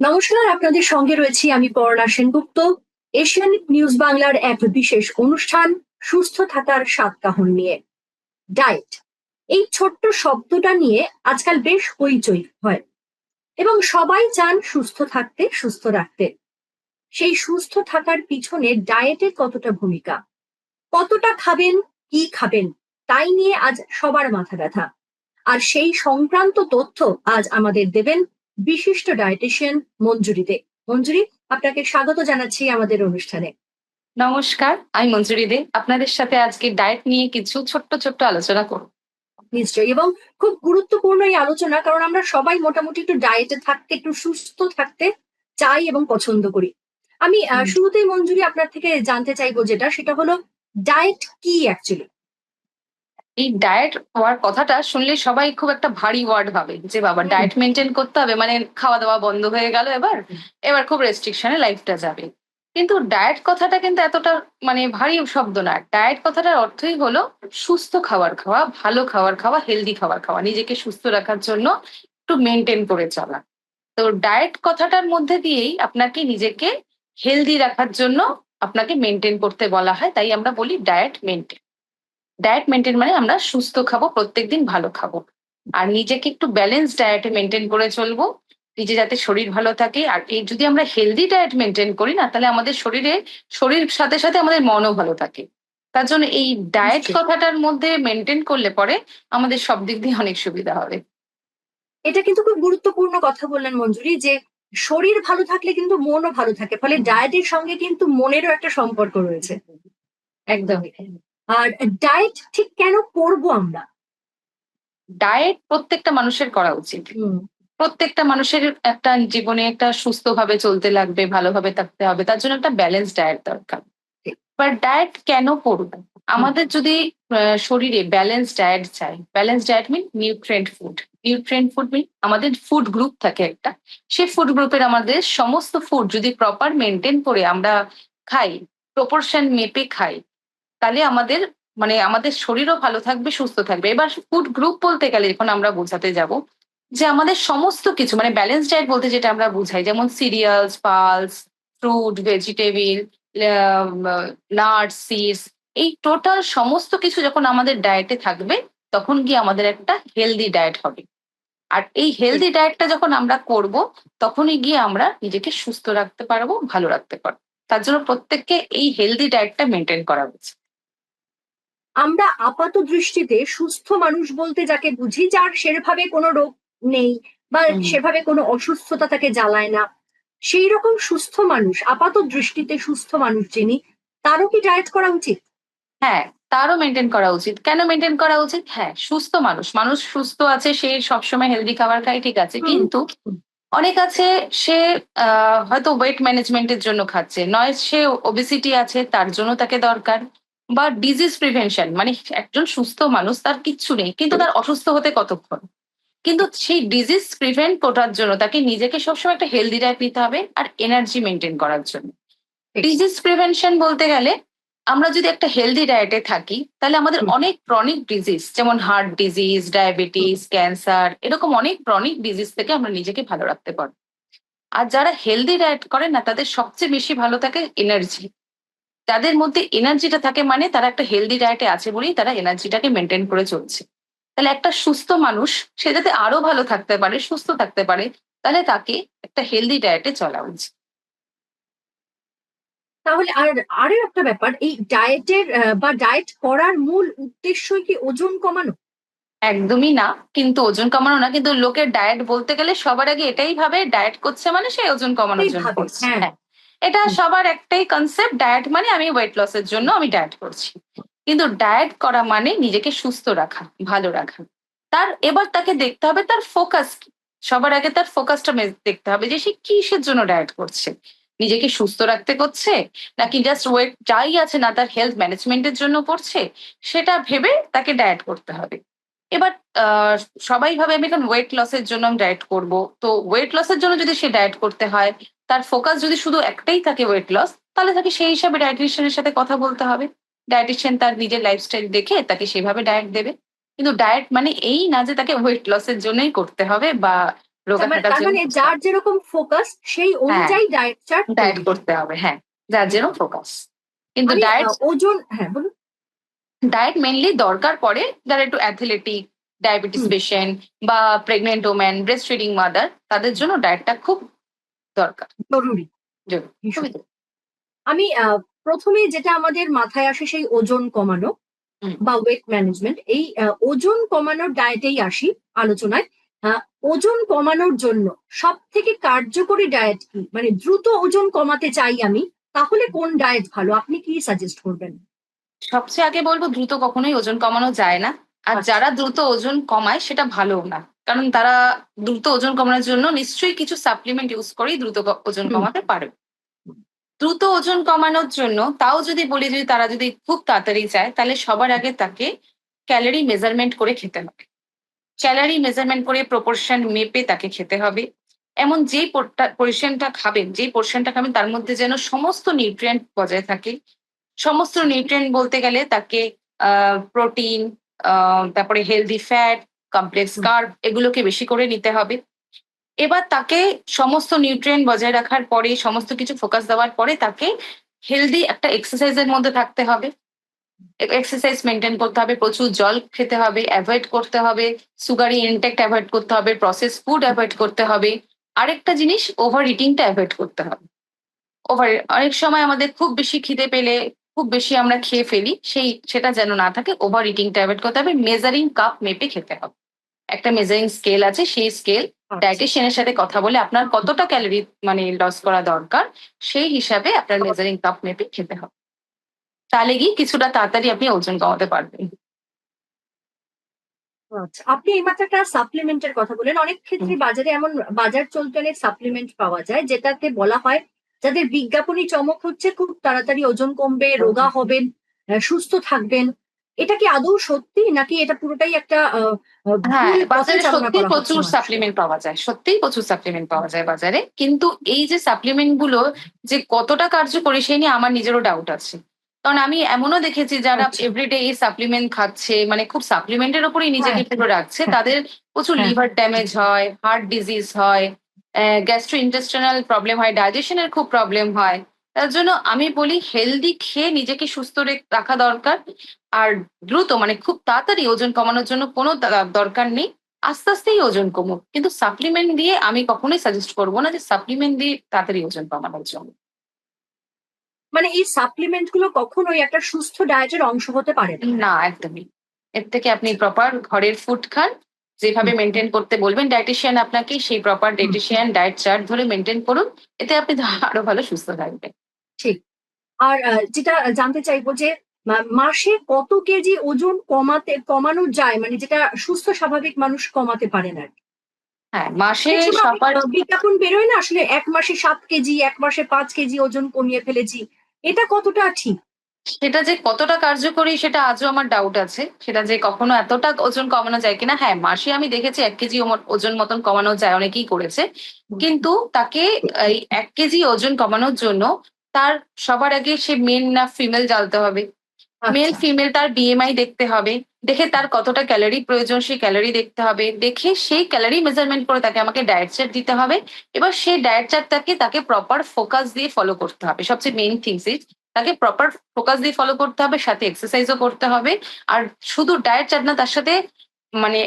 নমস্কার, আপনাদের সঙ্গে রয়েছি আমি পর্ণা সেনগুপ্ত। এশিয়ান নিউজ বাংলার এক বিশেষ অনুষ্ঠান, সুস্থ থাকার সাত কাহন নিয়ে। ডায়েট, এই ছোট্ট শব্দটা নিয়ে আজকাল বেশ হইচই হয়। এবং সবাই চান সুস্থ থাকতে, সুস্থ রাখতে। সেই সুস্থ থাকার পিছনে ডায়েটের কতটা ভূমিকা? কতটা খাবেন, কি খাবেন, তাই নিয়ে আজ সবার মাথা ব্যথা। আর সেই সংক্রান্ত তথ্য আজ আমাদের দেবেন বিশিষ্ট ডায়েটিশিয়ান মঞ্জুরি দে। মঞ্জুরি আপনাকে স্বাগত জানাচ্ছি আমাদের অনুষ্ঠানে। নমস্কার আমি মঞ্জুরি দে। আপনাদের সাথে আজকে ডায়েট নিয়ে কিছু ছোট্ট ছোট্ট আলোচনা করব। নিশ্চয়ই এবং খুব গুরুত্বপূর্ণ এই আলোচনা কারণ আমরা সবাই মোটামুটি একটু ডায়েটে থাকতে একটু সুস্থ থাকতে চাই এবং পছন্দ করি। আমি শুরুতেই মঞ্জুরি আপনার থেকে জানতে চাইব যেটা সেটা হলো ডায়েট কি অ্যাকচুয়ালি এই ডায়েট হওয়ার কথাটা শুনলে সবাই খুব একটা ভারী ওয়ার্ড ভাবে যে বাবা ডায়েট মেনটেন করতে হবে মানে খাওয়া দাওয়া বন্ধ হয়ে গেল এবার এবার খুব রেস্ট্রিকশনে লাইফটা যাবে। কিন্তু ডায়েট কথাটা কিন্তু এতটা মানে ভারী শব্দ না। ডায়েট কথাটার অর্থই হলো সুস্থ খাবার খাওয়া ভালো খাবার খাওয়া হেলদি খাবার খাওয়া নিজেকে সুস্থ রাখার জন্য একটু মেনটেন করে চলা। তো ডায়েট কথাটার মধ্যে দিয়েই আপনাকে নিজেকে হেলদি রাখার জন্য আপনাকে মেনটেন করতে বলা হয় তাই আমরা বলি ডায়েট মেনটেন ডায়েট মেনটেন মানে আমরা সুস্থ খাব প্রত্যেকদিন ভালো খাব। আর নিজেকে একটু ব্যালেন্স ডায়েটে মেনটেন করে চলবো নিজে যাতে শরীর ভালো থাকে। আর এই যদি আমরা হেলদি ডায়েট মেনটেন করি না তাহলে আমাদের শরীরে শরীর সাথে সাথে আমাদের মনও ভালো থাকে। তার জন্য এই ডায়েট কথাটার মধ্যে মেনটেন করলে পরে আমাদের সব দিক দিয়ে অনেক সুবিধা হবে। এটা কিন্তু খুব গুরুত্বপূর্ণ কথা বললেন মঞ্জুরি যে শরীর ভালো থাকলে কিন্তু মনও ভালো থাকে। ফলে ডায়েটের সঙ্গে কিন্তু মনেরও একটা সম্পর্ক রয়েছে। একদমই। আর ডায়েট ঠিক কেন করব আমরা? ডায়েট প্রত্যেকটা মানুষের করা উচিত। প্রত্যেকটা মানুষের একটা জীবনে একটা সুস্থভাবে চলতে লাগবে ভালোভাবে থাকতে হবে তার জন্য একটা ব্যালেন্স ডায়েট দরকার। বাট ডায়েট কেন করব? আমাদের যদি শরীরে ব্যালেন্স ডায়েট চাই balance diet mean nutrient food nutrient food mean আমাদের ফুড গ্রুপ থাকে একটা সেই ফুড গ্রুপের আমাদের সমস্ত ফুড যদি প্রপার মেনটেন করে আমরা খাই প্রপোর্শন মেপে খাই তাহলে আমাদের মানে আমাদের শরীরও ভালো থাকবে সুস্থ থাকবে। এবার ফুড গ্রুপ বলতে গেলে যখন আমরা বোঝাতে যাব যে আমাদের সমস্ত কিছু মানে ব্যালেন্স ডায়েট বলতে যেটা আমরা বুঝাই যেমন cereals pulses fruit vegetable nuts seeds এই টোটাল সমস্ত কিছু যখন আমাদের ডায়েটে থাকবে তখন গিয়ে আমাদের একটা হেলদি ডায়েট হবে। আর এই হেলদি ডায়েটটা যখন আমরা করব তখনই গিয়ে আমরা নিজেকে সুস্থ রাখতে পারব ভালো রাখতে পারব। তার জন্য প্রত্যেককে এই হেলদি ডায়েটটা মেনটেন করা উচিত। আমরা আপাত দৃষ্টিতে সুস্থ মানুষ বলতে যাকে বুঝি যার সেভাবে কোনো রোগ নেই বা সেভাবে কোনো অসুস্থতা তাকে জ্বালায় না। সেই রকম সুস্থ মানুষ আপাত দৃষ্টিতে সুস্থ মানুষ যিনি তারও কি ডায়েট করা উচিত? হ্যাঁ তারও মেনটেন করা উচিত। কেন মেনটেন করা উচিত? হ্যাঁ সুস্থ মানুষ। মানুষ সুস্থ আছে সে সবসময় হেলদি খাবার খায় ঠিক আছে। কিন্তু অনেক আছে সে আহ, হয়তো ওয়েট ম্যানেজমেন্টের জন্য খাচ্ছে। নয় সে ওবেসিটি আছে তার জন্য তাকে দরকার। বা ডিজিজ প্রিভেনশন মানে একজন সুস্থ মানুষ তার কিচ্ছু নেই কিন্তু তার অসুস্থ হতে কতক্ষণ? কিন্তু সেই ডিজিজ প্রিভেন্ট করার জন্য তাকে নিজেকে সবসময় একটা হেলদি ডায়েট নিতে হবে আর এনার্জি মেনটেন করার জন্য। ডিজিজ প্রিভেনশন বলতে গেলে আমরা যদি একটা হেলদি ডায়েটে থাকি তাহলে আমাদের অনেক ক্রনিক ডিজিজ যেমন হার্ট ডিজিজ ডায়াবেটিস ক্যান্সার এরকম অনেক ক্রনিক ডিজিজ থেকে আমরা নিজেকে ভালো রাখতে পারব। আর যারা হেলদি ডায়েট করে না তাদের সবচেয়ে বেশি ভালো থাকে এনার্জি তাদের মধ্যে এনার্জিটা থাকে মানে তারা একটা হেলদি ডায়েটে আছে বলেই তারা এনার্জিটাকে মেনটেন করে চলছে। তাহলে একটা সুস্থ মানুষ সে যাতে আরও ভালো থাকতে পারে সুস্থ থাকতে পারে তাহলে তাকে একটা হেলদি ডায়েটে চলা উচিত। তাহলে আর আরও একটা ব্যাপার এই ডায়েটের বা ডায়েট করার মূল উদ্দেশ্যই কি ওজন কমানো? একদমই না কিন্তু ওজন কমানো না কিন্তু লোকের ডায়েট বলতে গেলে সবার আগে এটাই ভাবে ডায়েট করছে মানে সে ওজন কমানোর জন্য করছে। হ্যাঁ। এটা সবার একটাই কনসেপ্ট ডায়েট মানে আমি ওয়েট লসের জন্য আমি ডায়েট করছি। কিন্তু ডায়েট করা মানে নিজেকে সুস্থ রাখা ভালো রাখা। তার এবার তাকে দেখতে হবে তার ফোকাস কি। সবার আগে তার ফোকাসটা দেখতে হবে যে সে কিসের জন্য ডায়েট করছে। নিজেকে সুস্থ রাখতে করছে নাকি জাস্ট ওয়েট যাই আছে না তার হেলথ ম্যানেজমেন্টের জন্য করছে সেটা ভেবে তাকে ডায়েট করতে হবে। এবার আহ, সবাই ভাবে আমি এখন ওয়েট লসের জন্য আমি ডায়েট করব। তো ওয়েট লসের জন্য যদি সে ডায়েট করতে হয় তার ফোকাস যদি শুধু একটাই থাকে ওয়েট লস তাহলে তাকে সেই হিসাবে ডায়েটিশিয়ানের সাথে কথা বলতে হবে। ডায়েটিশিয়ান তার নিজের লাইফস্টাইল দেখে তাকে সেভাবে ডায়েট দেবে। কিন্তু ডায়েট মানে এই না যে তাকে ওয়েট লসের জন্যই করতে হবে বা মানে- মানে যার যেরকম ফোকাস সেই অনুযায়ী ডায়েট চার্ট ডায়েট করতে হবে হ্যাঁ যার যেরকম ফোকাস কিন্তু ডায়েট ওজন হ্যাঁ বলুন। ডায়েট মেনলি দরকার পড়ে যারা একটু অ্যাথলেটিক ডায়াবেটিস পেশেন্ট বা pregnant woman breast feeding mother তাদের জন্য ডায়েটটা খুব দরকার। জরুরি। আমি প্রথমে যেটা আমাদের মাথায় আসে সেই ওজন কমানো বা ওয়েট ম্যানেজমেন্ট এই ওজন কমানোর ডায়েটেই আসি আলোচনায়। ওজন কমানোর জন্য সব থেকে কার্যকরী ডায়েট কি? মানে দ্রুত ওজন কমাতে চাই আমি তাহলে কোন ডায়েট ভালো? আপনি কি সাজেস্ট করবেন? সবচেয়ে আগে বলব দ্রুত কখনোই ওজন কমানো যায় না। আর আচ্ছা। যারা দ্রুত ওজন কমায় সেটা ভালো না। কারণ তারা দ্রুত ওজন কমানোর জন্য নিশ্চয়ই কিছু সাপ্লিমেন্ট ইউজ করেই দ্রুত ওজন কমাতে পারবে দ্রুত ওজন কমানোর জন্য তাও যদি বলি যদি তারা যদি খুব তাড়াতাড়ি চায় তাহলে সবার আগে তাকে ক্যালোরি মেজারমেন্ট করে খেতে হবে। ক্যালোরি মেজারমেন্ট করে প্রপোর্শন মেপে তাকে খেতে হবে। এমন যেই পোর্শনটা খাবেন যেই পোর্শনটা খাবেন তার মধ্যে যেন সমস্ত নিউট্রিয়েন্ট বজায় থাকে। সমস্ত নিউট্রিয়েন্ট বলতে গেলে তাকে প্রোটিন তারপরে হেলদি ফ্যাট কমপ্লেক্স। কার্ব এগুলোকে বেশি করে নিতে হবে। এবার তাকে সমস্ত নিউট্রিয়েন্ট বজায় রাখার পরে সমস্ত কিছু ফোকাস দেওয়ার পরে তাকে হেলদি একটা এক্সারসাইজের মধ্যে থাকতে হবে। এক্সারসাইজ মেনটেন করতে হবে প্রচুর জল খেতে হবে অ্যাভয়েড করতে হবে সুগারি ইনটেক্ট অ্যাভয়েড করতে হবে প্রসেস ফুড অ্যাভয়েড করতে হবে। আরেকটা জিনিস ওভার ইটিংটা অ্যাভয়েড করতে হবে। ওভার অনেক সময় আমাদের খুব বেশি খিদে পেলে খুব বেশি আমরা খেয়ে ফেলি সেই সেটা যেন না থাকে ওভার ইটিংটা অ্যাভয়েড করতে হবে মেজারিং কাপ মেপে খেতে হবে। একটা মেজারিং স্কেল আছে সেই স্কেল ডায়েটিশিয়ানের সাথে কথা বলে আপনার কতটা ক্যালোরি মানে লস করা দরকার সেই হিসাবে আপনার মেজারিং কাপ মেপে খেতে হবে। তাহলে গিয়ে কিছুটা তাড়াতাড়ি আপনি ওজন কমাতে পারবেন। আচ্ছা আপনি এইমাত্র একটা সাপ্লিমেন্টের কথা বলেন অনেক ক্ষেত্রে বাজারে এমন বাজার চলতে অনেক সাপ্লিমেন্ট পাওয়া যায় যেটাতে বলা হয় যাদের বিজ্ঞাপনী চমক হচ্ছে খুব তাড়াতাড়ি ওজন কমবে রোগা হবেন সুস্থ থাকবেন এটা কি আদৌ সত্যি নাকি এটা পুরোটাই একটা হ্যাঁ সত্যি প্রচুর সাপ্লিমেন্ট পাওয়া যায় সত্যিই প্রচুর সাপ্লিমেন্ট পাওয়া যায় বাজারে কিন্তু এই যে সাপ্লিমেন্টগুলো যে কতটা কার্যকরী সেই নিয়ে আমার নিজেরও ডাউট আছে কারণ আমি এমনও দেখেছি যারা। এভরিডে এই সাপ্লিমেন্ট খাচ্ছে মানে খুব সাপ্লিমেন্টের উপরেই নিজেকে হ্যাঁ, পুরো রাখছে। তাদের প্রচুর। লিভার ড্যামেজ হয় হার্ট ডিজিজ হয় গ্যাস্ট্রো ইন্টেস্টিনাল প্রবলেম হয় ডাইজেশনের খুব প্রবলেম হয়। তার জন্য আমি বলি হেলদি খেয়ে নিজেকে সুস্থ রাখা দরকার। আর দ্রুত মানে খুব তাড়াতাড়ি ওজন কমানোর জন্য কোনো দরকার নেই। আস্তে আস্তেই ওজন কমুক। কিন্তু সাপ্লিমেন্ট দিয়ে আমি কখনোই সাজেস্ট করব না যে সাপ্লিমেন্ট দিয়ে তাড়াতাড়ি ওজন কমানোর জন্য। মানে এই সাপ্লিমেন্টগুলো কখনোই একটা সুস্থ ডায়েটের অংশ হতে পারে না। একদমই। এর থেকে আপনি প্রপার ঘরের ফুড খান। যেভাবে মেনটেন করতে বলবেন ডায়েটিশিয়ান আপনাকে সেই প্রপার ডায়েটিশিয়ান ডায়েট চার্ট ধরে মেনটেন করুন এতে আপনি আরও ভালো সুস্থ থাকবেন। ঠিক। আর যেটা জানতে চাইব যে মাসে কত কেজি ওজন কমাতে কমানো যায়? মানে যেটা সুস্থ স্বাভাবিক মানুষ কমাতে পারে না হ্যাঁ মাসে বিজ্ঞাপন বেরোয় না? আসলে এক মাসে সাত কেজি এক মাসে পাঁচ কেজি ওজন কমিয়ে ফেলেছি। এটা কতটা ঠিক? সেটা যে কতটা কার্যকরী সেটা আজও আমার ডাউট আছে। সেটা যে কখনো এতটা ওজন কমানো যায় কিনা হ্যাঁ মাসে আমি দেখেছি এক কেজি ওজন মতন কমানো যায় অনেকেই করেছে। কিন্তু তাকে এই এক কেজি ওজন কমানোর জন্য তার সবার আগে সে মেন না ফিমেল জানতে হবে। মেল আচ্ছা, ফিমেল তার বিএমআই দেখতে হবে। দেখে তার কতটা ক্যালোরি প্রয়োজন সেই ক্যালোরি দেখতে হবে। দেখে সেই ক্যালোরি মেজারমেন্ট করে তাকে আমাকে ডায়েট চার্ট দিতে হবে। এবার সেই ডায়েট চার্টটাকে তাকে প্রপার ফোকাস দিয়ে ফলো করতে হবে। সবচেয়ে মেইন থিংস ইজ তাকে প্রপার ফোকাস দিয়ে ফলো করতে হবে সাথে এক্সারসাইজও করতে হবে। আর শুধু ডায়েট চার্ট না তার সাথে মানে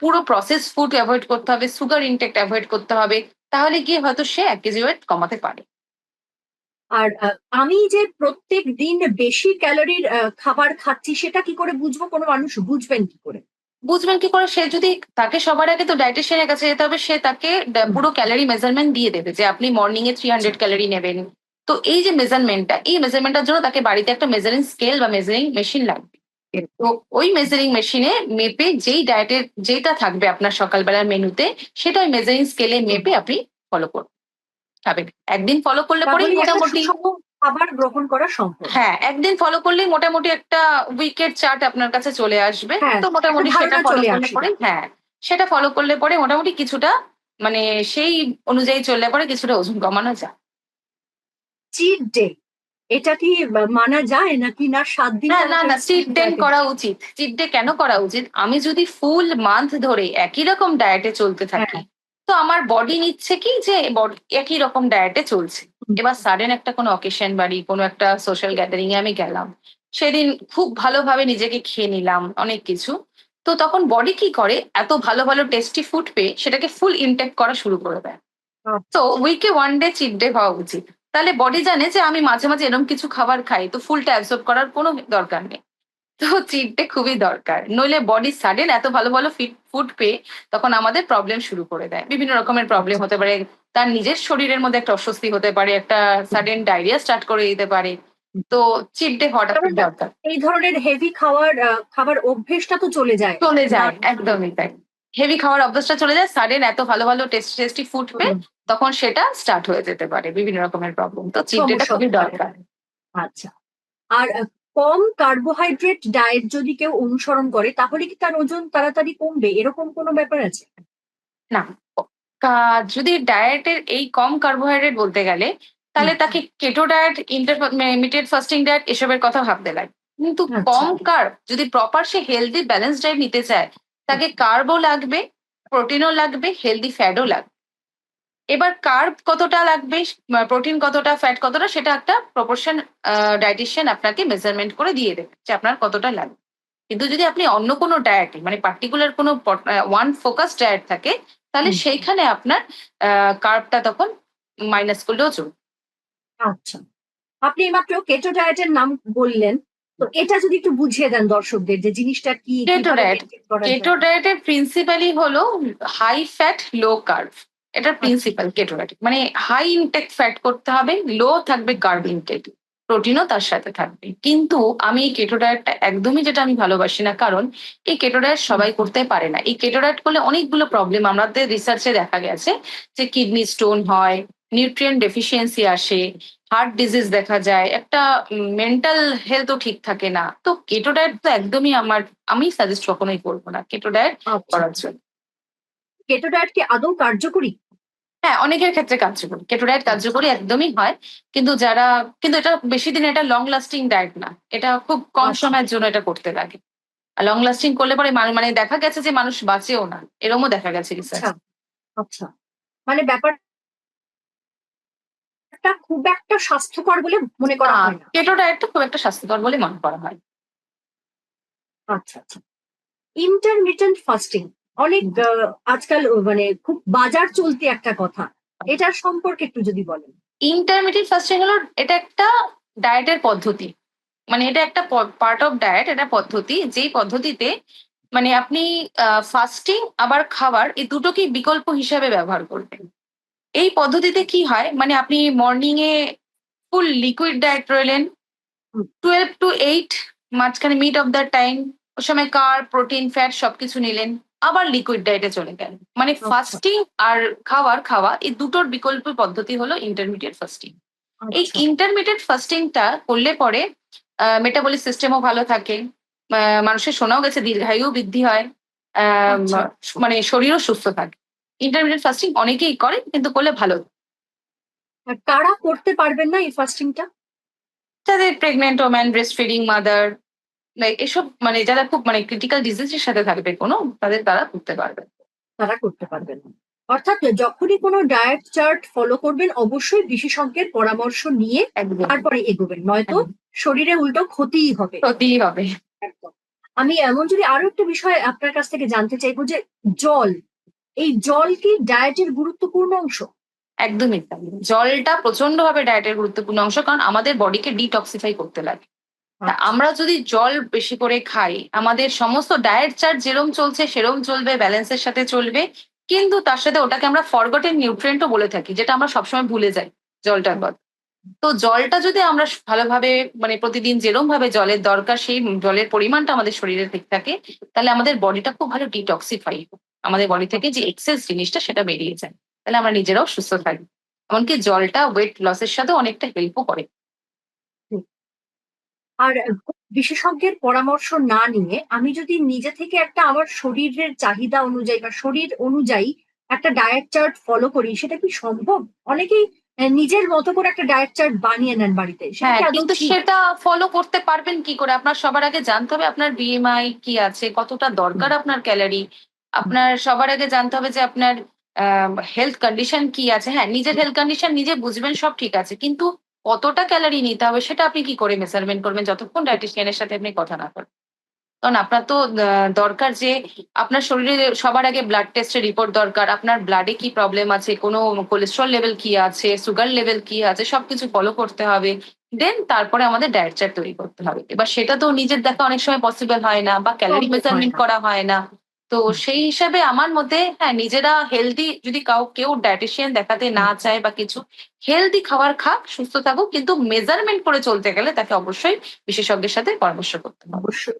পুরো প্রসেস ফুড অ্যাভয়েড করতে হবে সুগার ইনটেক্ট অ্যাভয়েড করতে হবে তাহলে গিয়ে হয়তো সে এক কেজি ওয়েট কমাতে পারে। আর আমি যে প্রত্যেক দিন বেশি ক্যালোরির খাবার খাচ্ছি সেটা কি করে বুঝব? কোনো মানুষ বুঝবেন কি করে? বুঝবেন কি করে? সে যদি তাকে সবার আগে তো ডায়েটিশিয়ানের কাছে যেতে হবে সে তাকে পুরো ক্যালোরি মেজারমেন্ট দিয়ে দেবে যে আপনি মর্নিং এ থ্রি হান্ড্রেড ক্যালোরি নেবেন। তো এই যে মেজারমেন্টটা এই মেজারমেন্টটার জন্য তাকে বাড়িতে একটা মেজারিং স্কেল বা মেজারিং মেশিন লাগবে। তো ওই মেজারিং মেশিনে মেপে যেই ডায়েটের যেটা থাকবে আপনার সকালবেলার মেনুতে সেটা ওই মেজারিং স্কেলে মেপে আপনি ফলো করুন। খাবেন একদিন ফলো করলে পরেই মোটামুটি খাবার গ্রহণ করা সম্ভব। হ্যাঁ একদিন ফলো করলেই মোটামুটি একটা উইকের চার্ট আপনার কাছে চলে আসবে। হ্যাঁ, তো মোটামুটি সেটা ফলো করলে পরে হ্যাঁ সেটা ফলো করলে পরে মোটামুটি কিছুটা মানে সেই অনুযায়ী চললে পরে কিছুটা ওজন কমানো যায়। চিট ডে এটা কি মানা যায় নাকি না সাত দিন না না চিট ডে করা উচিত। চিট ডে কেন করা উচিত? আমি যদি ফুল মান্থ ধরে একই রকম ডায়েটে চলতে থাকি হ্যাঁ। তো আমার বডি নিচ্ছে কি যে একই রকম ডায়েটে চলছে। এবার সাডেন একটা কোনো অকেশন বাড়ি কোনো একটা সোশ্যাল গ্যাদারিং এ আমি গেলাম। সেদিন খুব ভালোভাবে নিজেকে খেয়ে নিলাম অনেক কিছু। তো তখন বডি কি করে? এত ভালো ভালো টেস্টি ফুড পেয়ে সেটাকে ফুল ইনটেক করা শুরু করে দেয়। তো উইকে ওয়ান ডে চিট ডে হওয়া উচিত। তাহলে বডি জানে যে আমি মাঝে মাঝে এরকম কিছু খাবার খাই তো ফুলটা অ্যাবজর্ব করার কোনো দরকার নেই। তো ডে খুবই দরকার। নইলে বডি সাডেন এত ভালো ভালো ফিট ফুড পেয়ে তখন আমাদের প্রবলেম শুরু করে দেয়। বিভিন্ন রকমের প্রবলেম হতে পারে। তার নিজের শরীরের মধ্যে একটা অস্বস্তি হতে পারে একটা সাডেন ডায়রিয়া স্টার্ট করে দিতে পারে। তো চিট ডে হওয়াটা দরকার। এই ধরনের হেভি খাওয়ার খাবার অভ্যেসটা তো চলে যায়। চলে যায় একদমই তাই। হেভি খাওয়ার অভ্যাসটা চলে যায় সাডেন এত ভালো ভালো টেস্টি টেস্টি ফুড পেয়ে তখন সেটা স্টার্ট হয়ে যেতে পারে বিভিন্ন রকমের প্রবলেম তো ডেটা সমস্যা খুবই দরকার। আচ্ছা। আর কম কার্বোহাইড্রেট ডায়েট যদি কেউ অনুসরণ করে তাহলে কি তার ওজন তাড়াতাড়ি কমবে? এরকম কোনো ব্যাপার আছে? না। যদি ডায়েটের এই কম কার্বোহাইড্রেট বলতে গেলে তাহলে তাকে keto diet intermediate fasting diet এসবের কথা ভাবতে লাগে। কিন্তু আচ্ছা। কম কার্ব যদি প্রপার সে হেলদি ব্যালেন্স ডায়েট নিতে চায় তাকে কার্বও লাগবে প্রোটিনও লাগবে হেলদি ফ্যাটও লাগবে। এবার কার্ব কতটা লাগবে প্রোটিন কতটা ফ্যাট কতটা সেটা একটা প্রপোর্শন ডায়েটিশিয়ান আপনাকে মেজারমেন্ট করে দিয়ে দেবে যে আপনার কতটা লাগবে। কিন্তু যদি আপনি অন্য কোনো ডায়েটে মানে পার্টিকুলার কোনো ওয়ান ফোকাস ডায়েট থাকে তাহলে সেইখানে আপনার কার্বটা তখন মাইনাস করলেও চলবে। আচ্ছা। আপনি এইমাত্র কেটো ডায়েটের নাম বললেন তো এটা যদি একটু বুঝিয়ে দেন দর্শকদের যে জিনিসটা কি maintain করা কেটো? ডায়েটের প্রিন্সিপালি হলো হাই ফ্যাট লো কার্ব এটা প্রিন্সিপাল কেটো ডায়েট মানে হাই ইনটেক ফ্যাট করতে হবে লো থাকবে কার্ব ইনটেক প্রোটিনও তার সাথে থাকবে। কিন্তু আমি এই কেটো ডায়েটটা একদমই যেটা আমি ভালোবাসি না কারণ এই কেটো ডায়েট সবাই করতে পারে না। এই কেটো ডায়েট করলে অনেকগুলো প্রবলেম আমাদের রিসার্চে দেখা গেছে যে কিডনি স্টোন হয় নিউট্রিয়েন্ট ডেফিসিয়েন্সি আসে হার্ট ডিজিজ দেখা যায় একটা মেন্টাল হেলথও ঠিক থাকে না। তো কেটো ডায়েট তো একদমই আমার আমি সাজেস্ট কখনোই করব না কেটো ডায়েট আচ্ছা করার জন্য। কেটো ডায়েট কি আদৌ কার্যকরী? হ্যাঁ অনেকের ক্ষেত্রে কার্যকরী। কেটো ডায়েট কার্যকরী একদমই হয় কিন্তু যারা কিন্তু এটা বেশি দিন এটা লং লাস্টিং ডায়েট না। এটা খুব কম আচ্ছা। সময়ের জন্য এটা করতে লাগে। আর লং লাস্টিং করলে পরে মানু- মানে দেখা গেছে যে মানুষ বাঁচেও না এরমও দেখা গেছে রিসার্চ আচ্ছা আচ্ছা। মানে ব্যাপারটা খুব একটা স্বাস্থ্যকর বলে মনে করা হয় না। কেটো ডায়েটটা খুব একটা স্বাস্থ্যকর বলে মনে করা হয়। আচ্ছা আচ্ছা। ইন্টারমিটেন্ট ফাস্টিং অনেক আজকাল মানে খুব বাজার চলতি একটা কথা। এটার সম্পর্কে একটু যদি বলেন। ইন্টারমিডিয়েট ফাস্টিং হলো এটা একটা ডায়েটের পদ্ধতি। মানে এটা একটা পার্ট অফ ডায়েট এটা পদ্ধতি। যেই পদ্ধতিতে মানে আপনি ফাস্টিং আবার খাবার এই দুটোকেই বিকল্প হিসাবে ব্যবহার করবেন। এই পদ্ধতিতে কি হয় মানে আপনি মর্নিং এ ফুল লিকুইড ডায়েট রইলেন টুয়েলভ টু এইট মাঝখানে মিড অফ দ্য টাইম ওই সময় কার প্রোটিন ফ্যাট সবকিছু নিলেন। আবার লিকুইড ডায়েটে চলে গেলেন মানে আচ্ছা। ফাস্টিং আর খাওয়ার খাওয়া এই দুটোর বিকল্প পদ্ধতি হলো ইন্টারমিডিয়েট ফাস্টিং এই আচ্ছা, ইন্টারমিডিয়েট ফাস্টিংটা করলে পরে মেটাবলিক সিস্টেমও ভালো থাকে মানুষের শোনাও গেছে দীর্ঘায়ু বৃদ্ধি হয় আচ্ছা। মানে শরীরও সুস্থ থাকে। ইন্টারমিডিয়েট ফাস্টিং অনেকেই করে কিন্তু করলে ভালো। কারা করতে পারবেন না এই ফাস্টিংটা যাদের pregnant woman breast feeding mother এসব মানে যারা খুব মানে ক্রিটিক্যাল ডিজিজের সাথে থাকবে কোনো তাদের তারা করতে পারবে। তারা করতে পারবেন না। অর্থাৎ যখনই কোনো ডায়েট চার্ট ফলো করবেন অবশ্যই বিশেষজ্ঞের পরামর্শ নিয়ে তারপরে এগোবেন। নয়তো শরীরে উল্টো ক্ষতিই হবে। হতেই হবে। একদম। আমি এমন যদি আরও একটা বিষয় আপনার কাছ থেকে জানতে চাইব যে জল এই জল কি ডায়েটের গুরুত্বপূর্ণ অংশ? একদমই জলটা প্রচণ্ড ভাবে ডায়েটের গুরুত্বপূর্ণ অংশ কারণ আমাদের বডিকে ডিটক্সিফাই করতে লাগে। আমরা যদি জল বেশি করে খাই আমাদের সমস্ত ডায়েট চার্ট যেরম চলছে সেরম চলবে ব্যালেন্সের সাথে চলবে। কিন্তু তার সাথে ওটাকে আমরা ফরগটেন নিউট্রিয়েন্টও বলে থাকি যেটা আমরা সবসময় ভুলে যাই জলটার কথা তো জলটা যদি আমরা ভালোভাবে মানে প্রতিদিন যেরম ভাবে জলের দরকার সেই জলের পরিমাণটা আমাদের শরীরে ঠিক থাকে তাহলে আমাদের বডিটা খুব ভালো ডিটক্সিফাই আমাদের বডি থেকে যে এক্সেস জিনিসটা সেটা বেরিয়ে যায়। তাহলে আমরা নিজেরাও সুস্থ থাকি। এমনকি জলটা ওয়েট লসের সাথে অনেকটা হেল্পও করে। আর বিশেষজ্ঞের পরামর্শ না নিয়ে আমি যদি নিজে থেকে একটা আমার শরীরের চাহিদা অনুযায়ী বা শরীর অনুযায়ী একটা ডায়েট চার্ট ফলো করি সেটা কি সম্ভব? অনেকেই নিজের মতো করে একটা ডায়েট চার্ট বানিয়ে নেন বাড়িতে। হ্যাঁ কিন্তু সেটা ফলো করতে পারবেন কি করে? আপনার সবার আগে জানতে হবে আপনার বিএমআই কি আছে কতটা দরকার আপনার ক্যালারি আপনার সবার আগে জানতে হবে যে আপনার হেলথ কন্ডিশন কি আছে। হ্যাঁ নিজের হেলথ কন্ডিশন নিজে বুঝবেন সব ঠিক আছে। কিন্তু কতটা ক্যালারি নিতে হবে সেটা আপনি কি করে মেজারমেন্ট করবেন? যতক্ষণ ডায়েটিশিয়ানের সাথে আপনি কথা না করেন কারণ আপনার তো দরকার যে আপনার শরীরে সবার আগে ব্লাড টেস্টের রিপোর্ট দরকার আপনার ব্লাডে কি প্রবলেম আছে কোনো কোলেস্ট্রল লেভেল কি আছে সুগার লেভেল কি আছে সবকিছু ফলো করতে হবে। দেন তারপরে আমাদের ডায়েট চার্ট তৈরি করতে হবে। এবার সেটা তো নিজের দেখা অনেক সময় পসিবল হয় না বা ক্যালোরি মেজারমেন্ট করা হয় না। তো সেই হিসাবে আমার মতে হ্যাঁ নিজেরা হেলদি যদি কাউ কেউ ডায়েটিশিয়ান দেখাতে না চায় বা কিছু হেলদি খাবার খাক সুস্থ থাকুক কিন্তু মেজারমেন্ট করে চলতে গেলে তাকে অবশ্যই বিশেষজ্ঞের সাথে পরামর্শ করতে হবে। অবশ্যই।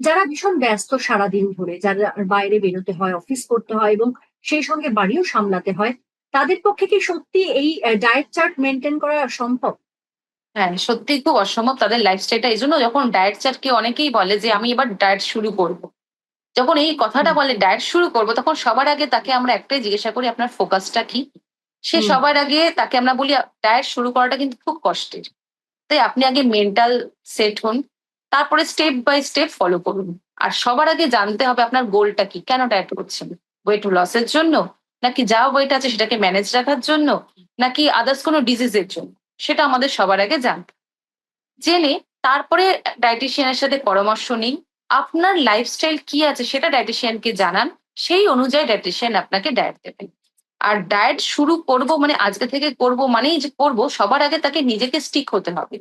যারা ভীষণ ব্যস্ত সারাদিন ধরে যারা বাইরে বেরোতে হয় অফিস করতে হয় এবং সেই সঙ্গে বাড়িও সামলাতে হয় তাদের পক্ষে কি সত্যি এই ডায়েট চার্ট মেনটেন করা সম্ভব? হ্যাঁ সত্যি খুব অসম্ভব তাদের লাইফস্টাইলটা এই জন্য যখন ডায়েট চার্ট কেউ অনেকেই বলে যে আমি এবার ডায়েট শুরু করব। যখন এই কথাটা বলে ডায়েট শুরু করব তখন সবার আগে তাকে আমরা একটাই জিজ্ঞাসা করি আপনার ফোকাসটা কি? সে সবার আগে তাকে আমরা বলি ডায়েট শুরু করাটা কিন্তু খুব কষ্টের। তাই আপনি আগে মেন্টাল সেট হন তারপরে স্টেপ বাই স্টেপ ফলো করুন। আর সবার আগে জানতে হবে আপনার গোলটা কি? কেন ডায়েট করছেন? ওয়েট লসের জন্য? নাকি যা ওয়েট আছে সেটাকে ম্যানেজ রাখার জন্য? নাকি আদার্স কোনো ডিজিজের জন্য? সেটা আমাদের সবার আগে জানতে। জেনে তারপরে ডায়েটিশিয়ানের সাথে পরামর্শ নিন, আপনার লাইফস্টাইল কি আছে সেটা ডায়েটিশিয়ানকে জানান, সেই অনুযায়ী ডায়েটিশিয়ান আপনাকে ডায়েট দেবেন। আর ডায়েট শুরু করব মানে আজকে থেকে করব মানেই যে করব, সবার আগে তাকে নিজেকে স্টিক হতে হবে।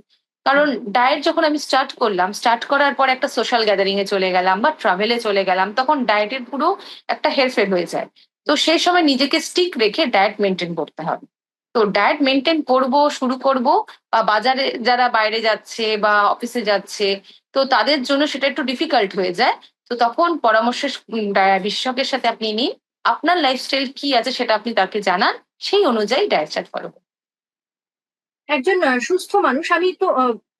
কারণ ডায়েট যখন আমি স্টার্ট করলাম স্টার্ট করার পর একটা সোশ্যাল গ্যাদারিং এ চলে গেলাম বা ট্রাভেলে চলে গেলাম, তখন ডায়েটের পুরো একটা হেরফের হয়ে যায়। তো সেই সময় নিজেকে স্টিক রেখে ডায়েট মেনটেন করতে হবে। তো ডায়েট মেনটেন করব, শুরু করব, বা বাজারে যারা বাইরে যাচ্ছে বা অফিসে যাচ্ছে, তো তাদের জন্য সেটা একটু ডিফিকাল্ট হয়ে যায়। তো তখন পরামর্শ বিশেষজ্ঞের সাথে আপনি নিন, আপনার লাইফস্টাইল কি আছে সেটা আপনি তাকে জানান, সেই অনুযায়ী ডায়েট চার্ট ফলো করুন একজন সুস্থ মানুষ, আমি তো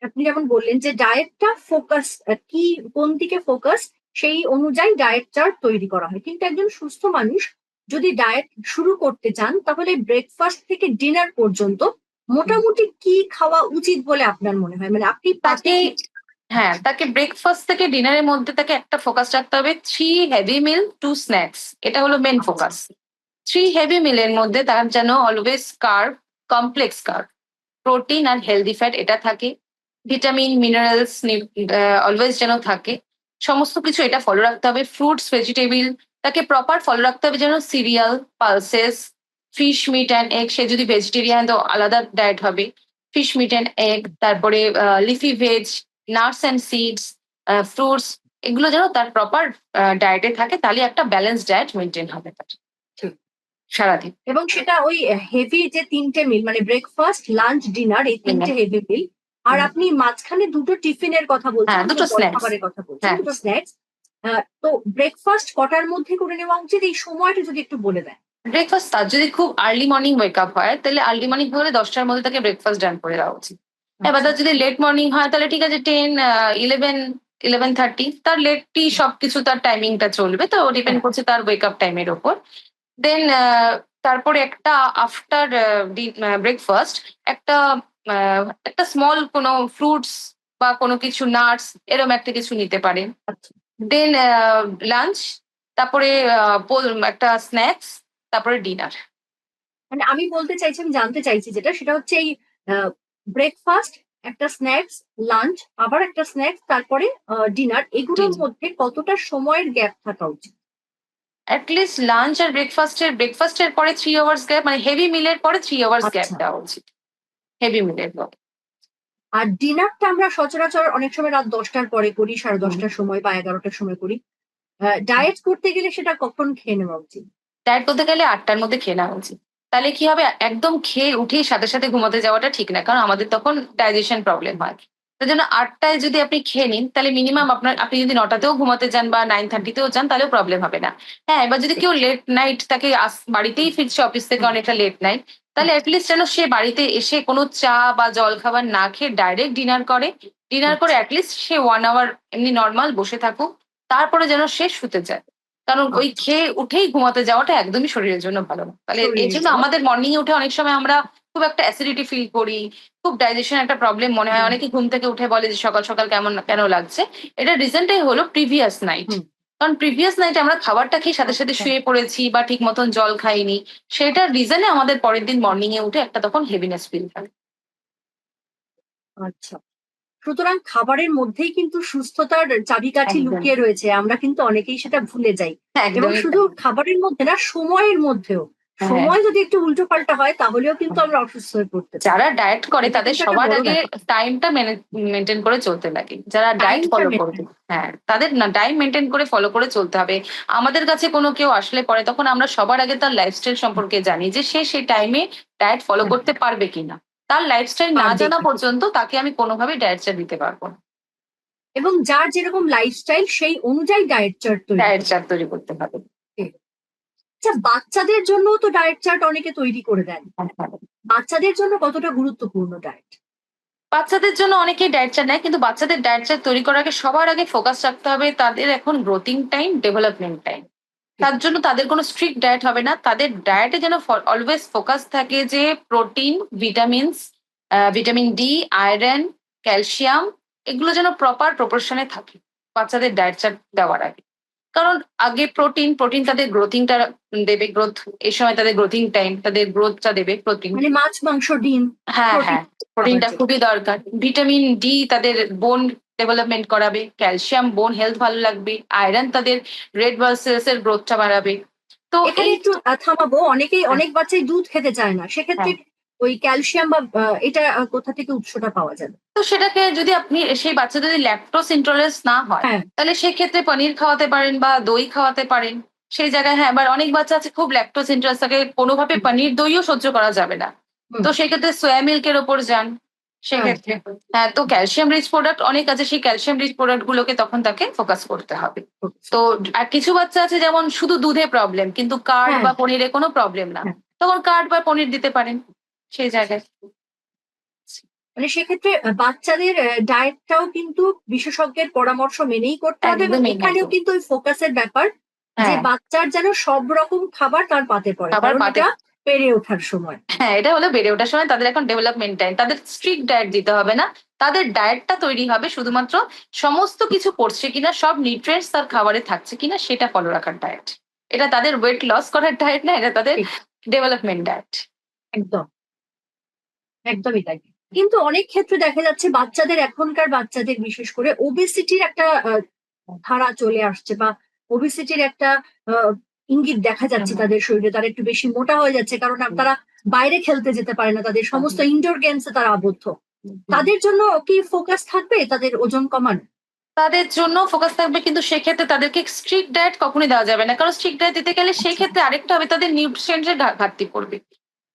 আপনি যেমন বললেন যে ডায়েটটা ফোকাস কি, কোন দিকে ফোকাস সেই অনুযায়ী ডায়েট চার্ট তৈরি করা হয়। কিন্তু একজন সুস্থ মানুষ যদি ডায়েট শুরু করতে চান তাহলে ব্রেকফাস্ট থেকে ডিনার পর্যন্ত মোটামুটি কি খাওয়া উচিত বলে আপনার মনে হয়? মানে আপনি তাকে হ্যাঁ তাকে ব্রেকফাস্ট থেকে ডিনারের মধ্যে তাকে একটা ফোকাস রাখতে হবে। Three heavy meal two snacks এটা হলো মেন ফোকাস থ্রি হেভি মিলের মধ্যে তার যেন always carb complex carb protein আর হেলদি ফ্যাট এটা থাকে। ভিটামিন মিনারেলস অলওয়েজ যেন থাকে। সমস্ত কিছু এটা ফলো রাখতে হবে। ফ্রুটস ভেজিটেবল তাকে প্রপার ফলো রাখতে হবে যেন cereal pulses fish meat and egg সে যদি ভেজিটেরিয়ান তো আলাদা ডায়েট হবে। ফিশ মিট অ্যান্ড এগ তারপরে leafy veg nuts and seeds fruits এগুলো যেন তার প্রপার ডায়েটে থাকে তাহলে একটা ব্যালেন্স ডায়েট মেনটেন হবে তার। ঠিক। সারাদিন। এবং সেটা ওই হেভি যে তিনটে মিল মানে ব্রেকফাস্ট লাঞ্চ ডিনার এই তিনটে হেভি মিল আর আপনি মাঝখানে দুটো টিফিনের কথা বলছেন হ্যাঁ, দুটো। খাবারের কথা বলছেন হ্যাঁ। দুটো স্ন্যাক্স তো ব্রেকফাস্ট কটার মধ্যে করে নেওয়া উচিত? এই সময়টা যদি একটু বলে দেন। ব্রেকফাস্ট তার যদি খুব আর্লি মর্নিং ওয়েক আপ হয় তাহলে আর্লি মর্নিং হলে দশটার মধ্যে তাকে ব্রেকফাস্ট ডান করে দেওয়া উচিত। এবার তার যদি লেট মর্নিং হয় তাহলে ঠিক আছে টেন ইলেভেন ইলেভেন থার্টি তার লেটই সবকিছু তার টাইমিংটা চলবে। তো ডিপেন্ড করছে তার ওয়েক আপ টাইমের ওপর। দেন তারপরে একটা আফটার ব্রেকফাস্ট একটা একটা স্মল কোনো ফ্রুটস বা কোনো কিছু নাটস এরকম একটা কিছু নিতে পারেন। আচ্ছা। দেন লাঞ্চ তারপরে আহ, একটা স্ন্যাক্স তারপরে ডিনার মানে আমি বলতে চাইছি আমি জানতে চাইছি যেটা সেটা হচ্ছে এই ব্রেকফাস্ট একটা স্ন্যাক্স লাঞ্চ আবার একটা স্ন্যাক্স তারপরে ডিনার এগুলোর মধ্যে কতটা সময়ের গ্যাপ থাকা উচিত? অ্যাটলিস্ট লাঞ্চ আর ব্রেকফাস্টের ব্রেকফাস্টের পরে থ্রি আওয়ার্স গ্যাপ মানে হেভি মিলের পরে থ্রি আওয়ার্স গ্যাপ। দেওয়া উচিত। হেভি মিলের পরে। আর ডিনারটা আমরা সচরাচর অনেক সময় রাত দশটার পরে করি সাড়ে দশটার সময় বা এগারোটার সময় করি। ডায়েট করতে গেলে সেটা কখন খেয়ে নেওয়া উচিত? ডায়েট করতে গেলে আটটার মধ্যে খেয়ে নেওয়া উচিত। তাহলে কি হবে? একদম খেয়ে উঠেই সাথে সাথে ঘুমাতে যাওয়াটা ঠিক না কারণ আমাদের তখন ডাইজেশন প্রবলেম হয়। তার জন্য আটটায় যদি আপনি খেয়ে নিন তাহলে মিনিমাম আপনার আপনি যদি নটাতেও ঘুমাতে যান বা নাইন থার্টিতেও যান তাহলেও প্রবলেম হবে না। হ্যাঁ এবার যদি কেউ লেট নাইট তাকে বাড়িতেই ফিরছে অফিস থেকে অনেকটা লেট নাইট তাহলে অ্যাটলিস্ট যেন সে বাড়িতে এসে কোনো চা বা জল খাবার না খেয়ে ডাইরেক্ট ডিনার করে। ডিনার করে অ্যাটলিস্ট সে ওয়ান আওয়ার এমনি নর্মাল বসে থাকুক তারপরে যেন সে শুতে যায়। কারণ ওই খেয়ে উঠেই ঘুমাতে যাওয়াটা একদমই শরীরের জন্য ভালো না। তাহলে এই জন্য জন্য। আমাদের মর্নিং এ উঠে অনেক সময় আমরা খুব একটা অ্যাসিডিটি ফিল করি খুব ডাইজেশন একটা প্রবলেম মনে হয়। অনেকে ঘুম থেকে উঠে বলে যে সকাল সকাল কেমন কেন লাগছে? এটা রিজনটাই হলো প্রিভিয়াস নাইট কারণ প্রিভিয়াস নাইটে আমরা খাবারটা খেয়ে সাথে সাথে আচ্ছা। শুয়ে পড়েছি বা ঠিক মতন জল খাইনি সেটার রিজনে আমাদের পরের দিন মর্নিং এ উঠে একটা তখন হেভিনেস ফিল হয়। আচ্ছা। সুতরাং খাবারের মধ্যেই কিন্তু সুস্থতার চাবিকাঠি লুকিয়ে রয়েছে। আমরা কিন্তু অনেকেই সেটা ভুলে যাই। এবং শুধু খাবারের মধ্যে না সময়ের মধ্যেও। হ্যাঁ। সময় যদি একটু উল্টো পাল্টা হয় তাহলেও কিন্তু আমরা অসুস্থ হয়ে পড়তে যারা ডায়েট করে তাদের সবার আগে। টাইমটা মেনটেন করে চলতে লাগে। যারা ডায়েট ফলো করবে হ্যাঁ তাদের না টাইম মেনটেন করে ফলো করে চলতে হবে। আমাদের কাছে কোনো কেউ আসলে পরে তখন আমরা সবার আগে তার লাইফস্টাইল সম্পর্কে জানি যে সে সেই টাইমে ডায়েট ফলো করতে পারবে কিনা। তার লাইফস্টাইল না জানা পর্যন্ত তাকে আমি কোনোভাবে ডায়েট চার্ট দিতে পারব না। এবং যার যেরকম লাইফস্টাইল সেই অনুযায়ী ডায়েট চার্ট ডায়েট চার্ট তৈরি করতে হবে। আচ্ছা বাচ্চাদের জন্য তো ডায়েট চার্ট অনেকে তৈরি করে দেন। বাচ্চাদের জন্য কতটা গুরুত্বপূর্ণ ডায়েট বাচ্চাদের জন্য অনেকেই ডায়েট চার্ট নেয়, কিন্তু বাচ্চাদের ডায়েট চার্ট তৈরি করার আগে সবার আগে ফোকাস রাখতে হবে তাদের এখন গ্রোথিং টাইম ডেভেলপমেন্ট টাইম তার জন্য তাদের কোনো স্ট্রিক্ট ডায়েট হবে না। তাদের ডায়েটে যেন অলওয়েজ ফোকাস থাকে যে protein vitamins vitamin D iron calcium এগুলো যেন প্রপার প্রপোর্শনে থাকে বাচ্চাদের ডায়েট চার্ট দেওয়ার আগে। কারণ আগে প্রোটিন প্রোটিন তাদের গ্রোথিংটা দেবে গ্রোথ এই সময় তাদের গ্রোথিং টাইম তাদের গ্রোথটা দেবে প্রোটিন মানে মাছ মাংস ডিম হ্যাঁ হ্যাঁ প্রোটিনটা খুবই দরকার। ভিটামিন ডি তাদের বোন ডেভেলপমেন্ট করাবে ক্যালসিয়াম বোন হেলথ ভালো লাগবে আয়রন তাদের রেড ব্লাড সেলস এর গ্রোথটা বাড়াবে। তো এখানে একটু থামাবো অনেকেই হ্যাঁ। অনেক বাচ্চাই দুধ খেতে চায় না। সেক্ষেত্রে ওই ক্যালসিয়াম বা এটা কোথা থেকে উৎসটা পাওয়া যাবে? তো সেটাকে যদি আপনি সেই বাচ্চা যদি ল্যাকটোস ইন্টলারেন্স না হয় হ্যাঁ। তাহলে সেক্ষেত্রে পনির খাওয়াতে পারেন বা দই খাওয়াতে পারেন। সেই জায়গায় হ্যাঁ এবার অনেক বাচ্চা আছে খুব ল্যাকটোস ইন্টারেস্ট থাকে কোনোভাবে। পনির দইও সহ্য করা যাবে না। তো সেক্ষেত্রে সোয়া মিল্কের ওপর যান। সেক্ষেত্রে হ্যাঁ তো ক্যালসিয়াম রিচ প্রোডাক্ট অনেক আছে সেই ক্যালসিয়াম রিচ প্রোডাক্ট গুলোকে তখন তাকে ফোকাস করতে হবে। তো আর কিছু বাচ্চা আছে যেমন শুধু দুধে প্রবলেম কিন্তু কার্ড হ্যাঁ। বা পনিরে কোনো প্রবলেম না। হ্যাঁ। তখন কার্ড বা পনির দিতে পারেন। সেই জায়গায়। মানে সেক্ষেত্রে বাচ্চাদের ডায়েটটাও কিন্তু বিশেষজ্ঞের পরামর্শ মেনেই করতে হবে এবং এখানেও কিন্তু ওই ফোকাসের ব্যাপার যে হ্যাঁ। বাচ্চার যেন সব রকম খাবার তার পাতে পড়ে কারণ এটা পেরে ওঠার সময়। হ্যাঁ এটা হলো বেড়ে ওঠার সময়। তাদের এখন ডেভেলপমেন্ট টাইম তাদের স্ট্রিক্ট ডায়েট দিতে হবে না। তাদের ডায়েটটা তৈরি হবে শুধুমাত্র সমস্ত কিছু পড়ছে কিনা সব নিউট্রিয়েন্টস তার খাবারে থাকছে কিনা সেটা ফলো রাখার ডায়েট এটা তাদের ওয়েট লস করার ডায়েট না এটা তাদের ডেভেলপমেন্ট ডায়েট একদম। একদমই তাই। কিন্তু অনেক ক্ষেত্রে দেখা যাচ্ছে বাচ্চাদের এখনকার বাচ্চাদের বিশেষ করে ওবেসিটির একটা ধারা চলে আসছে বা ওবেসিটির একটা আহ, ইঙ্গিত দেখা যাচ্ছে তাদের শরীরে। তারা একটু বেশি মোটা হয়ে যাচ্ছে কারণ। তারা বাইরে খেলতে যেতে পারে না। তাদের সমস্ত ইনডোর গেমসে তারা আবদ্ধ। তাদের জন্য কি ফোকাস থাকবে? তাদের ওজন কমানো? তাদের জন্য ফোকাস থাকবে কিন্তু সেক্ষেত্রে তাদেরকে স্ট্রিক্ট ডায়েট কখনোই দেওয়া যাবে না। কারণ স্ট্রিক্ট ডায়েট দিতে গেলে আচ্ছা। আরেকটা হবে তাদের নিউট্রিয়েন্টের ঘাটতি পড়বে।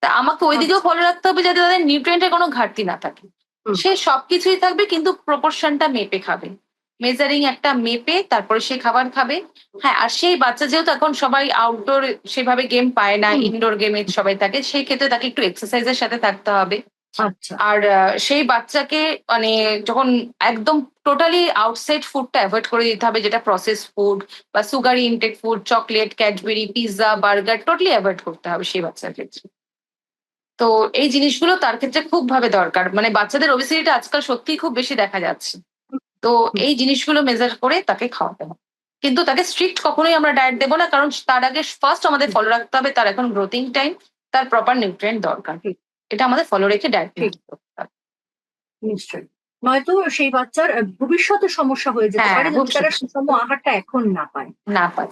তা আমাকে ওই দিকেও আচ্ছা। ফলো রাখতে হবে যাতে তাদের নিউট্রিয়েন্টের কোনো ঘাটতি না থাকে। সে সবকিছুই থাকবে কিন্তু প্রপোর্শনটা মেপে খাবে মেজারিং একটা মেপে তারপরে সে খাবার খাবে হ্যাঁ আর সেই বাচ্চা যেহেতু এখন সবাই আউটডোর সেভাবে গেম পায় না। ইনডোর গেমে সবাই থাকে সেই ক্ষেত্রে তাকে একটু এক্সারসাইজের সাথে থাকতে হবে আচ্ছা আর সেই বাচ্চাকে মানে যখন একদম টোটালি আউটসাইড ফুডটা অ্যাভয়েড করে দিতে হবে যেটা প্রসেস ফুড বা sugary intake food chocolate Cadbury pizza burger totally avoid করতে হবে সেই বাচ্চার ক্ষেত্রে তো এই জিনিসগুলো তার ক্ষেত্রে খুব ভাবে দরকার। মানে বাচ্চাদের ওবেসিটিটা আজকাল সত্যিই খুব বেশি দেখা যাচ্ছে। তো এই জিনিসগুলো মেজার করে তাকে খাওয়াতে হবে। কিন্তু তাকে স্ট্রিক্ট কখনোই আমরা ডায়েট দেবো না কারণ তার আগে ফার্স্ট আমাদের ফলো রাখতে হবে তার এখন গ্রোথিং টাইম তার প্রপার নিউট্রিয়েন্ট দরকার। এটা আমাদের ফলো রেখে ডায়েট। নিশ্চয়ই। নয়তো সেই বাচ্চার ভবিষ্যতে সমস্যা হয়ে যেতে হ্যাঁ, পারে তারা সুষম আহারটা এখন না পায়। না পায়।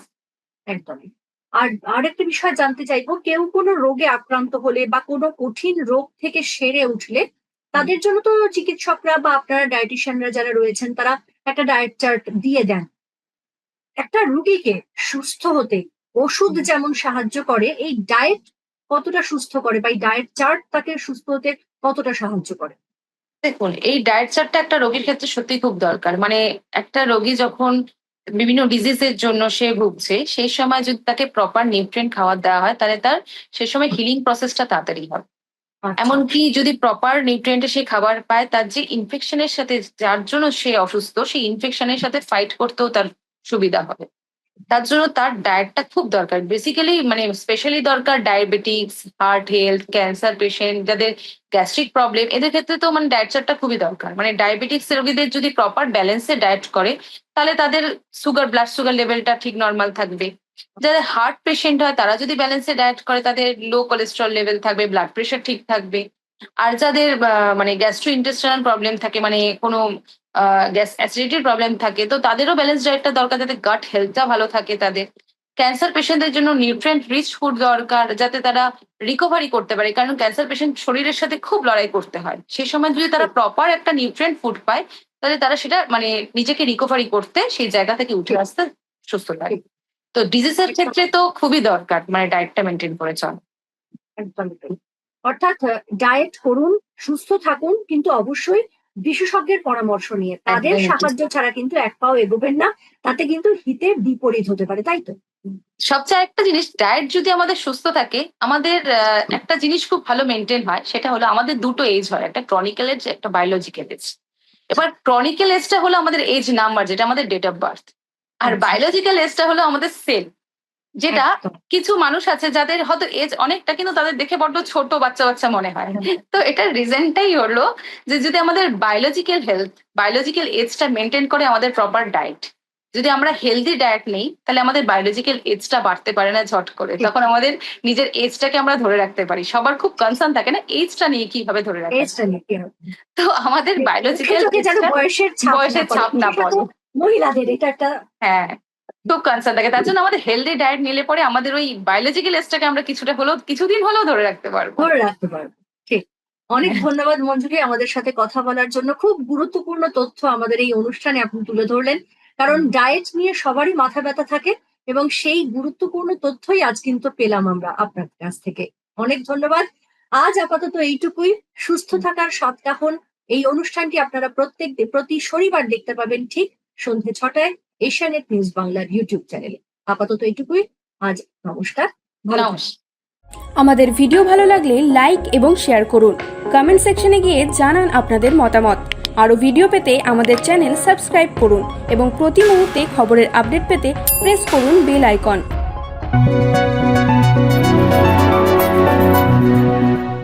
একদমই। আর আরেকটা বিষয় জানতে চাইব, কেউ কোনো রোগে আক্রান্ত হলে বা কোনো কঠিন রোগ থেকে সেরে উঠলে তাদের জন্য তো চিকিৎসকরা বা আপনারা ডায়েটিশিয়ানরা যারা রয়েছেন, তারা একটা ডায়েট চার্ট দিয়ে দেন। একটা রুগীকে সুস্থ হতে ওষুধ যেমন সাহায্য করে, এই ডায়েট কতটা সুস্থ করে বা এই ডায়েট চার্ট তাকে সুস্থ হতে কতটা সাহায্য করে? দেখুন, এই ডায়েট চার্টটা একটা রোগীর ক্ষেত্রে সত্যি খুব দরকার। মানে একটা রোগী যখন বিভিন্ন ডিজিজের জন্য সে ভুগছে সেই সময় যদি তাকে প্রপার নিউট্রিয়েন্ট খাবার দেওয়া হয় তাহলে তার সে সময় হিলিং প্রসেসটা তাড়াতাড়ি হবে আচ্ছা, এমনকি যদি প্রপার নিউট্রিয়েন্টে সে খাবার পায় তার যে ইনফেকশনের সাথে যার জন্য সে অসুস্থ সেই ইনফেকশনের সাথে ফাইট করতেও তার সুবিধা হবে। তার জন্য তার ডায়েটটা খুব দরকার। বেসিক্যালি মানে স্পেশালি দরকার diabetics heart health cancer patient যাদের গ্যাস্ট্রিক প্রবলেম এদের ক্ষেত্রে তো মানে ডায়েট চার্টটা খুবই দরকার। মানে ডায়াবেটিক্স রোগীদের যদি প্রপার ব্যালেন্সে ডায়েট করে, তাহলে তাদের সুগার ব্লাড সুগার লেভেলটা ঠিক নর্মাল থাকবে। যাদের হার্ট পেশেন্ট হয়, তারা যদি ব্যালেন্সে ডায়েট করে, তাদের লো কোলেস্ট্রল লেভেল থাকবে ব্লাড প্রেশার ঠিক থাকবে। আর যাদের মানে গ্যাস্ট্রো ইন্টেস্টাইনাল প্রবলেম থাকে মানে কোনো গ্যাস অ্যাসিডিটির প্রবলেম থাকে। তো তাদেরও ব্যালেন্স ডায়েটটা দরকার, যাতে গাট হেলথটা ভালো থাকে তাদের। ক্যান্সার পেশেন্টদের জন্য নিউট্রিয়েন্ট রিচ ফুড দরকার, যাতে তারা রিকভারি করতে পারে। কারণ ক্যান্সার পেশেন্ট শরীরের সাথে খুব লড়াই করতে হয়। সেই সময় যদি তারা প্রপার একটা নিউট্রিয়েন্ট ফুড পায়, তাহলে তারা সেটা মানে নিজেকে রিকভারি করতে সেই জায়গা থেকে উঠে আসতে সুস্থ থাকে তো ডিজিজের ক্ষেত্রে তো খুবই দরকার মানে ডায়েটটা মেনটেন করে চল। অর্থাৎ ডায়েট করুন, সুস্থ থাকুন, কিন্তু অবশ্যই বিশেষজ্ঞের পরামর্শ নিয়ে। তাদের সাহায্য ছাড়া কিন্তু এক পাও এগোবেন না। তাতে কিন্তু হিতের বিপরীত হতে পারে তাই তো? সবচেয়ে একটা জিনিস ডায়েট যদি আমাদের সুস্থ থাকে আমাদের একটা জিনিস খুব ভালো মেনটেন হয় সেটা হলো আমাদের দুটো এজ হয় একটা ক্রনিক্যাল এজ একটা বায়োলজিক্যাল এজ এবার ক্রনিক্যাল এজটা হলো আমাদের এজ নাম্বার যেটা আমাদের ডেট অফ বার্থ আর আচ্ছা। বায়োলজিক্যাল এজটা হলো আমাদের সেল যেটা কিছু মানুষ আছে যাদের হয়তো এজ অনেকটা কিন্তু তাদের দেখে বড্ড ছোট বাচ্চা বাচ্চা মনে হয়। তো এটার রিজনটাই হলো যে যদি আমাদের বায়োলজিক্যাল হেলথ বায়োলজিক্যাল এজটা মেনটেন করে আমাদের প্রপার ডায়েট যদি আমরা হেলদি ডায়েট নেই তাহলে আমাদের বায়োলজিক্যাল এজটা বাড়তে পারে না ঝট করে। তখন আমাদের নিজের এজটাকে আমরা ধরে রাখতে পারি। সবার খুব কনসার্ন থাকে না এজটা নিয়ে কীভাবে ধরে রাখতে তো আমাদের বায়োলজিক্যাল বয়সের ছাপ বয়সের না পড়ে। মহিলাদের এটা একটা হ্যাঁ। খুব কনসার্ন থাকে। তার জন্য আমাদের হেলদি ডায়েট নিলে পরে আমাদের ওই বায়োলজিক্যাল এজটাকে আমরা কিছুটা হলেও কিছুদিন হলেও ধরে রাখতে পারব। ধরে রাখতে পারব ঠিক। অনেক ধন্যবাদ মঞ্জুরি আমাদের সাথে কথা বলার জন্য। খুব গুরুত্বপূর্ণ তথ্য আমাদের এই অনুষ্ঠানে আপনি তুলে ধরলেন। কারণ ডায়েট নিয়ে সবারই মাথা ব্যথা থাকে এবং সেই গুরুত্বপূর্ণ তথ্যই আজ কিন্তু পেলাম আমরা আপনার কাছ থেকে। অনেক ধন্যবাদ। আজ আপাতত এইটুকুই। সুস্থ থাকার সাতকাহন এই অনুষ্ঠানটি আপনারা প্রত্যেক প্রতি শনিবার দেখতে পাবেন ঠিক সন্ধ্যে ছটায়। এশিয়ানেট নিউজ বাংলার ইউটিউব চ্যানেলে। আপাতত এটুকুই আজ নমস্কার। আমাদের ভিডিও ভালো লাগলে লাইক এবং শেয়ার করুন। কমেন্ট সেকশনে গিয়ে জানান আপনাদের মতামত। আরও ভিডিও পেতে আমাদের চ্যানেল সাবস্ক্রাইব করুন এবং প্রতি মুহূর্তে খবরের আপডেট পেতে প্রেস করুন বেল আইকন।